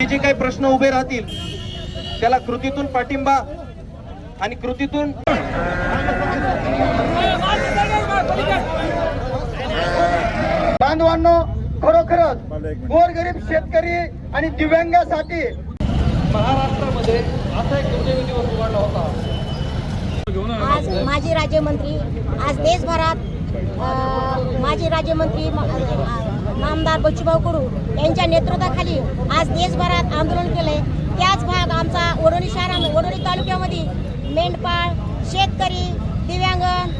जे काही प्रश्न उभे राहतील त्याला कृतीतून पाठिंबा आणि कृतीतून बांधवांनो खरोखरच गोरगरीब शेतकरी आणि दिव्यांगासाठी महाराष्ट्रामध्ये असा एक दुर्दैवी दिवस उघडला होता. आज माजी राज्यमंत्री आज देशभरात माजी राज्यमंत्री म- बच्चूभाऊ कडू यांच्या नेतृत्वाखाली आज देशभरात आंदोलन केलंय. त्याच भाग आमचा वडोली शहरा वडोली तालुक्यामध्ये मेंढपाळ शेतकरी दिव्यांगण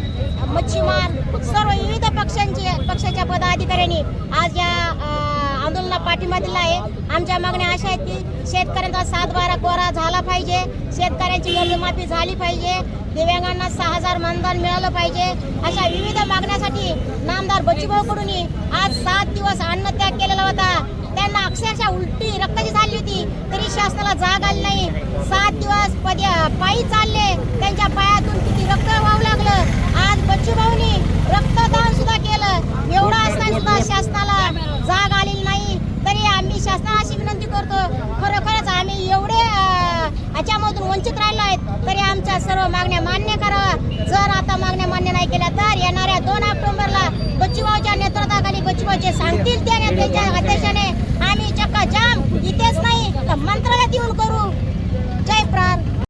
मच्छीमार सर्व विविध पक्षांचे पक्षाच्या पदाधिकाऱ्यांनी आज या आंदोलनाला पाठिंबा दिला आहे. आमच्या मागण्या अशा आहेत की शेतकऱ्यांचा सात बारा कोरा झाला पाहिजे. शेतकऱ्यांची कर्जमाफी झाली पाहिजे. दिव्यांगांना सहा हजार मानधन मिळालं पाहिजे. अशा विविध मागण्या नामदार आज सात दिवस अन्नत्याग केलेला होता. त्यांना अक्षरशः उलटी रक्ताची झाली होती. तरी शासनाला जाग आली नाही. सात दिवस पायी चालले. त्यांच्या पायातून किती रक्त वाहू लागलं. आज बच्चूभाऊनी रक्तदान सुद्धा केलं. एवढं असताना सुद्धा शासनाला जाग आलेली नाही. तरी आम्ही शासनाला अशी विनंती करतो. खरोखरच आम्ही एवढे याच्यामधून वंचित राहिलो आहेत. तरी आमच्या सर्व मागण्या मान्य करावा जर आता मागण्या मान्य नाही केल्या तर येणाऱ्या दोन ऑक्टोबरला જે શાંતિ ત્યારે ભેજા